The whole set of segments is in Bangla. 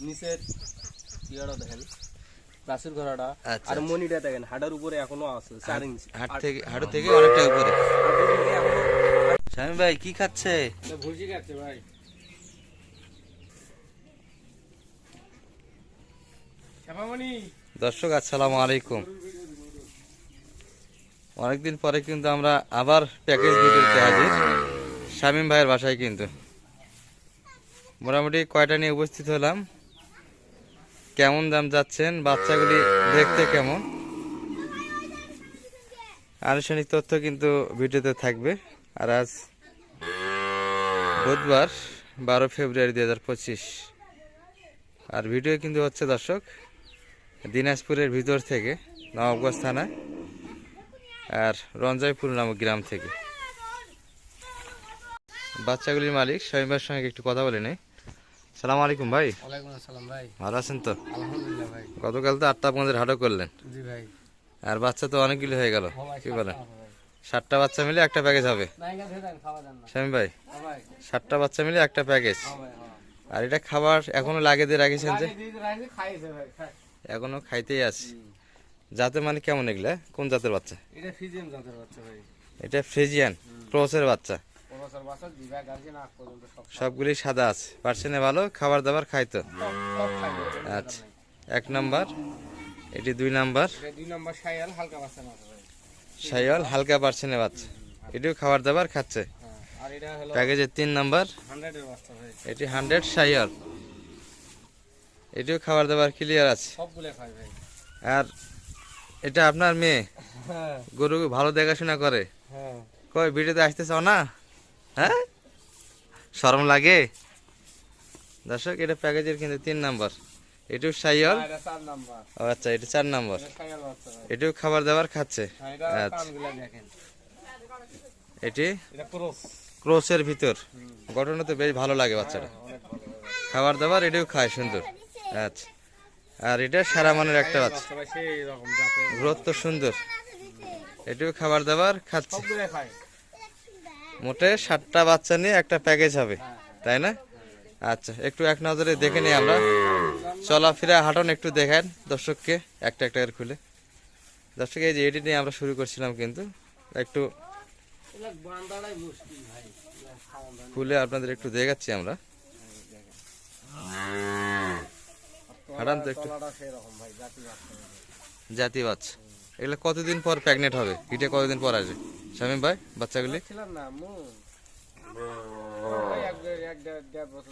নিচের ইয়াটা দেখেন। রাসের ঘোড়াটা আচ্ছা, আর আচ্ছা। মনিটা দেখেন হাডার উপরে এখনও আছে চার ইঞ্চি। আর- থেকে হাটু থেকে অনেকটা উপরে। স্বামী ভাই কি খাচ্ছে? খাচ্ছে ভাই। দর্শক আসসালামু আলাইকুম। অনেকদিন পরে কিন্তু আমরা আবার প্যাকেজ ভিডিওতে হাজির। শামীম ভাইয়ের বাসায় কিন্তু। মোটামুটি কয়টা নিয়ে উপস্থিত হলাম? কেমন দাম যাচ্ছেন? বাচ্চাগুলি দেখতে কেমন? আনুষ্ঠানিক তথ্য কিন্তু ভিডিওতে থাকবে। আর আজ বুধবার, বারো ফেব্রুয়ারি দুই হাজার পঁচিশ। আর ভিডিও কিন্তু হচ্ছে, দর্শক, দিনাজপুরের ভিতর থেকে, নবাবগঞ্জ থানা আর রঞ্জয়পুর নামক গ্রাম থেকে। বাচ্চাগুলির মালিক শামীমের সঙ্গে একটু কথা বলে নেই। সালাম আলাইকুম ভাই। আসসালাম ভাই। ভালো আছেন তো? আলহামদুলিল্লাহ ভাই। গতকাল তো আটটা পনেরো হাটও করলেন। জি ভাই। আর বাচ্চা তো অনেকগুলি হয়ে গেল। কি বলেন? ষাটটা বাচ্চা মিলে একটা প্যাকেজ হবে। শামীম ভাই ষাটটা বাচ্চা মিলে একটা প্যাকেজ আর এটা খাবার এখনও লাগে দিয়ে রাখিছেন যে? এখনও খাইতেই আছে। জাতের মানে কেমন এগুলা? কোন জাতের বাচ্চা? এটা ফিজিয়ান জাতের বাচ্চা ভাই। এটা ফ্রিজিয়ান ক্রসের বাচ্চা। প্রফেসর বাচ্চা জিবা গার্জেন আগ পর্যন্ত সব সবগুলি সাদা আছে। পার্সেন্টে ভালো? খাবার দাবার খাইতো সব সব আচ্ছা। এক নাম্বার। এটি দুই নাম্বার। দুই নম্বর হালকা বাচ্চা ভাই হালকা বাচ্চা। এটিও খাবার দাবার খাচ্ছে। হ্যাঁ আর এটা হলো প্যাকেজের তিন নাম্বার। এটি হান্ড্রেড সাইওয়াল এটিও খাবার দাবার ক্লিয়ার আছে। খাই আর এটা আপনার মেয়ে। হ্যাঁ। গরু ভালো দেখাশোনা করে। হ্যাঁ। কই ভিডিওতে আসতে চাও না? হ্যাঁ? শরম লাগে? দর্শক এটা প্যাকেজের কিন্তু তিন নাম্বার। এটিও এটা নাম্বার। ও আচ্ছা এটা চার নাম্বার। এটা সাইয়াল এটিও খাবার দাবার খাচ্ছে? হ্যাঁ আচ্ছা। এটি? ক্রস ক্রোসের ভিতর। গঠনটা তো বেশ ভালো লাগে বাচ্চাটা। ভাই খাবার দাবার এটিও খায় সুন্দর। আচ্ছা। আর এটা সারা মানের একটা বাচ্চা। গ্রোথ তো সুন্দর। এটিও খাবার দাবার খাচ্ছে। মোটে সাতটা বাচ্চা নিয়ে একটা প্যাকেজ হবে, তাই না? আচ্ছা একটু এক নজরে দেখে নিই আমরা। চলাফেরা হাঁটন একটু দেখেন দর্শককে, একটা একটা করে খুলে। দর্শক, এই যে এটি নিয়ে আমরা শুরু করছিলাম কিন্তু, একটু খুলে আপনাদের একটু দেখাচ্ছি আমরা। হাঁটান তো একটু। জাতি বাচ্চা এগুলো কতদিন পর প্রেগনেন্ট হবে? হিটে কতদিন পর আসবে? শামীম ভাই বাচ্চাগুলি?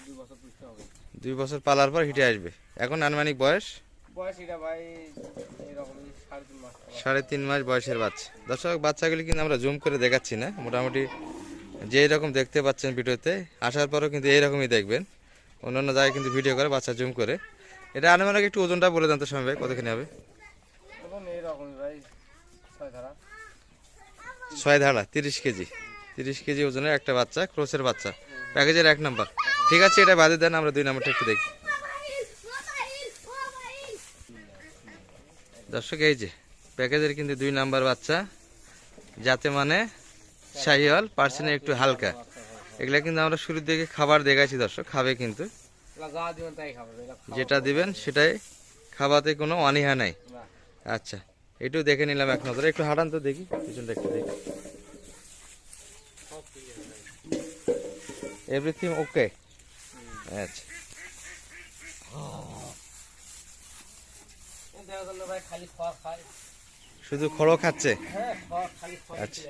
দুই বছর পুষতে হবে। দুই বছর পালার পর হিটে আসবে। এখন আনুমানিক বয়স? সাড়ে তিন মাস। বয়সের বাচ্চা। দর্শক বাচ্চাগুলি কিন্তু আমরা জুম করে দেখাচ্ছি না। মোটামুটি যেই রকম দেখতে পাচ্ছেন ভিডিওতে আসার পরও কিন্তু এইরকমই দেখবেন। অন্যান্য জায়গায় কিন্তু ভিডিও করে বাচ্চা জুম করে। এটা আনুমানিক একটু ওজনটা বলে দেন তো সময় ভাই কতখানি হবে? ছয় ধারা। তিরিশ কেজি। তিরিশ কেজি ওজনের একটা বাচ্চা ক্রোসের বাচ্চা। প্যাকেজের এক নাম্বার। ঠিক আছে এটা বাদে দেন আমরা দুই নাম্বারটা একটু দেখি। দর্শক এই যে প্যাকেজের কিন্তু দুই নাম্বার বাচ্চা। যাতে মানে শাহিওয়াল পার্সেন্টে একটু হালকা। এগুলা কিন্তু আমরা শুরুর দিকে খাবার দেখাচ্ছি দর্শক খাবে কিন্তু। যেটা দিবেন সেটাই খাওয়াতে কোনো অনীহা নাই। আচ্ছা। এটু দেখে নিলাম এক নজরে একটু হাঁটান তো দেখি পিছনটা একটু দেখি। এভরিথিং ওকে আচ্ছা শুধু খড়ো খাচ্ছে হ্যাঁ আচ্ছা।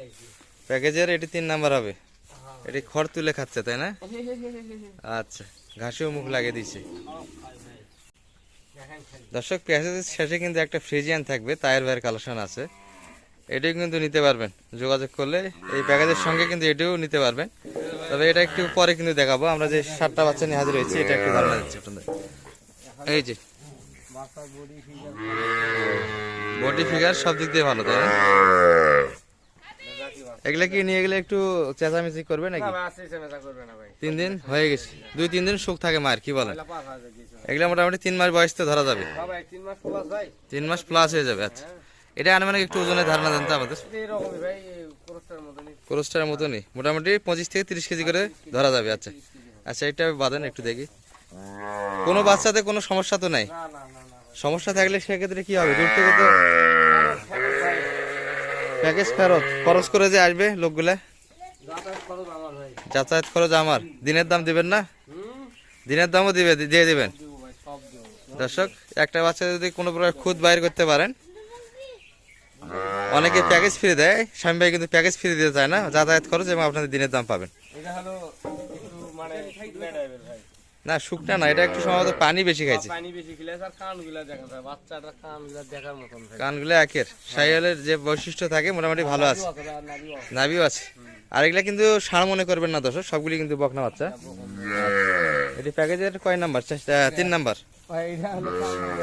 প্যাকেজের এটি তিন নাম্বার হবে হ্যাঁ। এটি খড় তুলে খাচ্ছে তাই না হে হে হে হে হে হে। আচ্ছা ঘাসেও মুখ লাগিয়ে দিচ্ছে সব খায় ভাই। দেখেন খালি। দর্শক প্যাকেজের শেষে কিন্তু একটা ফ্রিজিয়ান থাকবে, তায়ের ভাইয়ের কালেকশন আছে। এটিও কিন্তু নিতে পারবেন। যোগাযোগ করলে এই প্যাকেজের সঙ্গে কিন্তু এটিও নিতে পারবেন। তবে এটা একটু পরে কিন্তু দেখাবো। আমরা যে সাতটা বাচ্চা নিয়ে হাজির হয়েছি, এটা একটু ধারণা দিচ্ছি আপনাদের। এই যে। বডি ফিগার সব দিক দিয়ে ভালো, তাই। এগুলা কি নিয়ে গেলে একটু চেঁচামেচি করবে নাকি? তিন দিন হয়ে গেছে। দুই তিন দিন সুখ থাকে মার কি বলেন। এগুলা মোটামুটি তিন মাস বয়স তো ধরা যাবে। তিন মাস প্লাস হয়ে যাবে আচ্ছা। এটা আনুমানিক একটু ওজনের ধারণা দেন তো আমাদের। ক্রোস্টার মতনই। মোটামুটি পঁচিশ থেকে তিরিশ কেজি করে ধরা যাবে আচ্ছা। আচ্ছা এটা বাদেন একটু দেখি। কোনো বাচ্চাতে কোনো সমস্যা তো নাই। সমস্যা থাকলে সেক্ষেত্রে কি হবে? দূর থেকে তো প্যাকেজ ফেরত খরচ করে যে আসবে লোকগুলা? যাতায়াত খরচ আমার। দিনের দাম দিবেন না? দিনের দামও দিবে, দিয়ে দিবেন। দর্শক, একটা বাচ্চা যদি কোনো প্রকার খুদ বাইর করতে পারেন, অনেকে প্যাকেজ ফ্রি দেয়। স্বামী ভাই কিন্তু প্যাকেজ ফ্রি দিতে চায় না। যাতায়াত খরচ এবং আপনাদের দিনের দাম পাবেন। এটা হলো মানে না শুকনা না এটা একটু সম্ভবত পানি বেশি খাইছে। পানি বেশি খেলে আর কানগুলা দেখা যায় বাচ্চাটা কানগুলা দেখার মতন কানগুলো একের। সাইকেলের যে বৈশিষ্ট্য থাকে মোটামুটি ভালো আছে। নাভিও আছে। আর এগুলা কিন্তু সার মনে করবেন না দর্শক সবগুলি কিন্তু বকনা বাচ্চা। এটি প্যাকেজের কয় নাম্বার? তিন নাম্বার।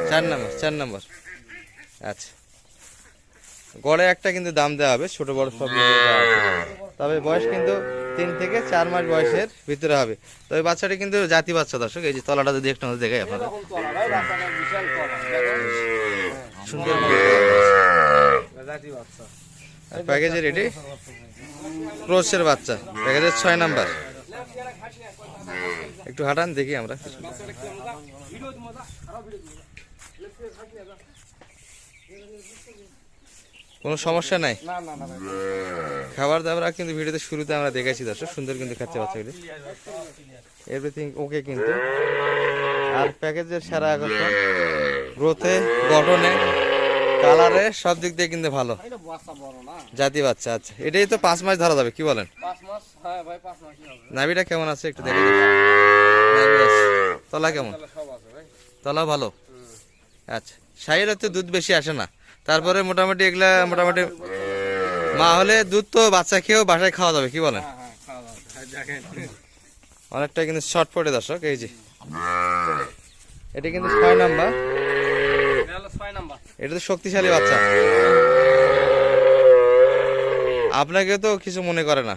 চার নাম্বার চার নাম্বার। আচ্ছা। গড়ে একটা কিন্তু দাম দেওয়া হবে, ছোট বড় সব। তবে বয়স কিন্তু তিন থেকে চার মাস বয়সের ভিতরে হবে। তবে বাচ্চাটি কিন্তু জাতি বাচ্চা দর্শক, এই যে তলাটা যদি একটু দেখো সুন্দর জাতি বাচ্চা প্যাকেজের এটি ক্রোসের বাচ্চা, প্যাকেজের ছয় নাম্বার। একটু হাঁটান, দেখি আমরা। কোনো সমস্যা নাই? খাবার দাবার কিন্তু ভিডিওতে শুরুতে আমরা দেখেছি দর্শক সুন্দর কিন্তু খাচ্ছে বাচ্চাগুলি। এভরিথিং ওকে কিন্তু। আর প্যাকেজের সারা আকর্ষণ। গ্রোথে গঠনে কালারে সব দিক দিয়ে কিন্তু ভালো। জাতি বাচ্চা আচ্ছা। এটাই তো পাঁচ মাস ধরা যাবে কি বলেন? হ্যাঁ নাভিটা কেমন আছে একটু দেখে তলা কেমন? তলা ভালো? আচ্ছা। সাইয়ের তো দুধ বেশি আসে না। তারপরে মোটামুটি এগুলা মোটামুটি মা হলে দুধ তো বাচ্চা খেয়েও বাসায় খাওয়া যাবে, কি বলেন? অনেকটা কিন্তু শর্ট দর্শক, এই যে। এটা কিন্তু ছয় নাম্বার। এটা তো শক্তিশালী বাচ্চা। আপনাকে তো কিছু মনে করে না।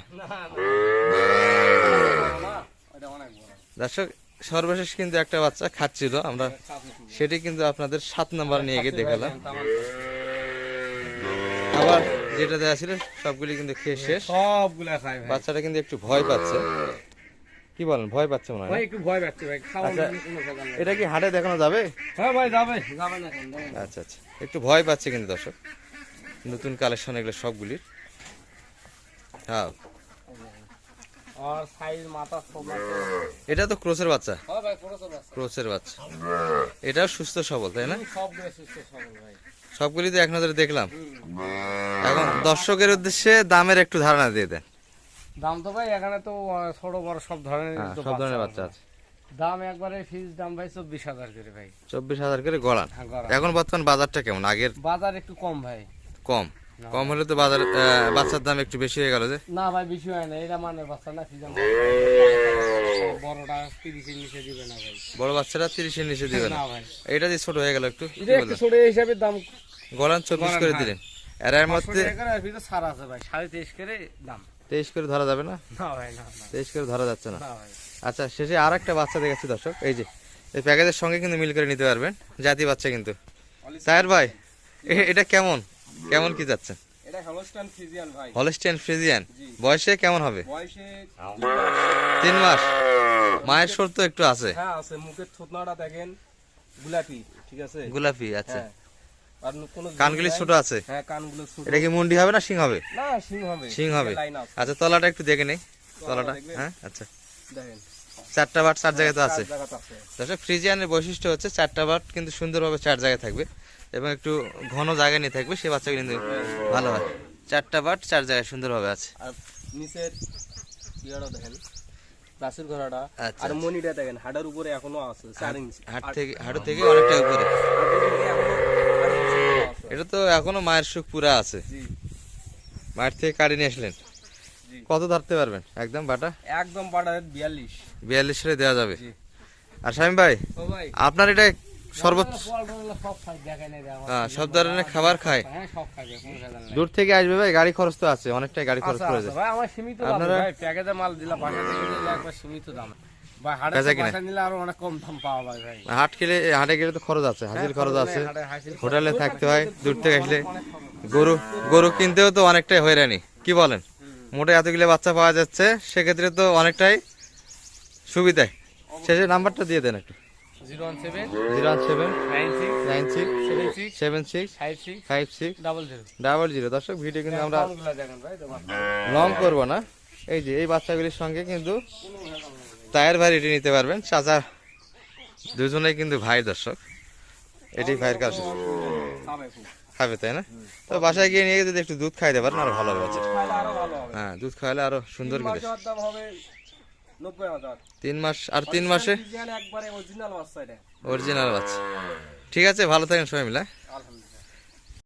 দর্শক, সর্বশেষ কিন্তু একটা বাচ্চা খাচ্ছিল, আমরা সেটি কিন্তু আপনাদের সাত নাম্বার নিয়ে গিয়ে দেখালাম। আবার যেটা দেওয়া ছিল সবগুলি কিন্তু খেয়ে শেষ। সবগুলা খাই বাচ্চাটা কিন্তু একটু ভয় পাচ্ছে। কি বলেন ভয় পাচ্ছে মনে হয়? একটু ভয় পাচ্ছে ভাই খাওয়া আচ্ছা। এটা কি হাটে দেখানো যাবে? হ্যাঁ ভাই যাবে যাবে না। আচ্ছা আচ্ছা। একটু ভয় পাচ্ছে কিন্তু দর্শক। নতুন কালেকশন এগুলো সবগুলির। হ্যাঁ। আর সাইজ মাথা এটা তো ক্রোসের বাচ্চা। হ্যাঁ ভাই সব আছে ক্রোসের বাচ্চা। এটাও সুস্থ সবল তাই না? সবগুলো সুস্থ সবল ভাই। সবগুলি তো এক নজরে দেখলাম। এখন দর্শকের উদ্দেশ্যে দামের একটু ধারণা দিয়ে দেন। দাম তো ভাই এখানে তো ছোট বড় সব ধরনের হ্যাঁ, সব ধরনের বাচ্চা আছে। দাম একবারে ফিজ দাম ভাই চব্বিশ হাজার করে ভাই। চব্বিশ হাজার করে গড়ান হ্যাঁ এখন বর্তমান বাজারটা কেমন? আগের বাজার একটু কম ভাই। কম। কম হলে তো বাজার বাচ্চার দাম একটু বেশি হয়ে গেল যে। না ভাই বেশি হয় না এটা মানে বাচ্চা না ফিজাম বড়টা তিরিশের নিচে দিবে না ভাই। বড় বাচ্চারা তিরিশের নিচে দিবে না। ভাই। এটা যে ছোট হয়ে গেল একটু এটা একটু ছোট হিসাবে দাম চব্বিশ গড়ান, করে। দিলেন। এর এর মধ্যে ছাড় আছে ভাই সাড়ে তেইশ করে দাম। তেইশ করে ধরা যাবে না? না ভাই না না। তেইশ করে ধরা যাচ্ছে না। আচ্ছা শেষে আর একটা বাচ্চা দেখাচ্ছি দর্শক এই যে এই প্যাকেজের সঙ্গে কিন্তু মিল করে নিতে পারবেন জাতি বাচ্চা কিন্তু। তাহের ভাই এটা কেমন? কেমন কি যাচ্ছে? এটা ভাই। ফ্রিজিয়ান বয়সে কেমন হবে? বয়সে তিন মাস। মায়ের সর তো একটু আছে। হ্যাঁ আছে। মুখের থুতনাটা দেখেন। গুলাপি ঠিক আছে? গোলাপি আচ্ছা। হ্যাঁ আর কোনো কানগুলি ছোট আছে? হ্যাঁ কানগুলো ছোট। এটা কি মুন্ডি হবে না সিং হবে? না সিং হবে। সিং হবে। আচ্ছা তলাটা একটু দেখে নেই। তলাটা হ্যাঁ আচ্ছা। দেখেন। চারটা বাট চার জায়গায় তো আছে। আছে। দর্শক ফ্রিজিয়ানের বৈশিষ্ট্য হচ্ছে চারটা বাট কিন্তু সুন্দরভাবে চার জায়গায় থাকবে। এবং একটু ঘন জায়গায় নিয়ে থাকবে সে বাচ্চা কিন্তু ভালো হয়। চারটা বাট চার জায়গায় সুন্দরভাবে আছে। আর নিচের ইয়াটা দেখেন প্লাসের ঘোড়াটা আচ্ছা, আর আচ্ছা। মনিটা দেখেন হাডার উপরে এখনও আছে ইঞ্চি। থেকে অনেকটা উপরে। এটা তো এখনও মায়ের সুখ পুরা আছে। মায়ের থেকে নিয়ে আসলেন? কত ধরতে পারবেন? একদম বাটা? একদম বাটার বিয়াল্লিশ। বিয়াল্লিশ দেওয়া যাবে। আর স্বামী ভাই ও ভাই। আপনার এটা সর্বোচ্চ। হ্যাঁ, সব ধরনের খাবার খায়। হ্যাঁ। দূর থেকে আসবে ভাই গাড়ি খরচ তো আছে অনেকটাই গাড়ি খরচ আচ্ছা, পড়ে আচ্ছা, যায়। ভাই আমার সীমিত আপনারা- ভাই মাল দিলাম বাসা থেকে দিলে একবার সীমিত দাম। ভাই হাটে বেচা কিনা? বাসা নিলে আরও অনেক কম দাম পাওয়া যায় ভাই। হাট খেলে হাটে গেলে তো খরচ আছে হাজির খরচ আছে। হোটেলে থাকতে হয় দূর থেকে আসলে গরু গরু কিনতেও তো অনেকটাই হয়রানি কি বলেন? মোটে এতগুলো বাচ্চা পাওয়া যাচ্ছে সেক্ষেত্রে তো অনেকটাই সুবিধা শেষে নাম্বারটা দিয়ে দেন একটু। Zero one seven zero one seven nine six nine six seven six seven six five six five six double zero double zero. দর্শক ভিডিও কিন্তু আমরা। লং করব না। এই যে এই বাচ্চাগুলির সঙ্গে কিন্তু টায়ার ভ্যারাইটি নিতে পারবেন। চাচা দুজনেই কিন্তু ভাই দর্শক। এটি ভাইয়ের কাছে। খাবে তাই না? তো বাসায় গিয়ে নিয়ে যদি একটু দুধ খাইতে পারেন আরও ভালো হবে হ্যাঁ দুধ খাওয়ালে আরও সুন্দর নব্বই হাজার। তিন মাস আর তিন মাসে? একবারে অরিজিনাল বাচ্চা এটা অরিজিনাল বাচ্চা ঠিক আছে ভালো থাকেন সবাই মিলে আলহামদুলিল্লাহ।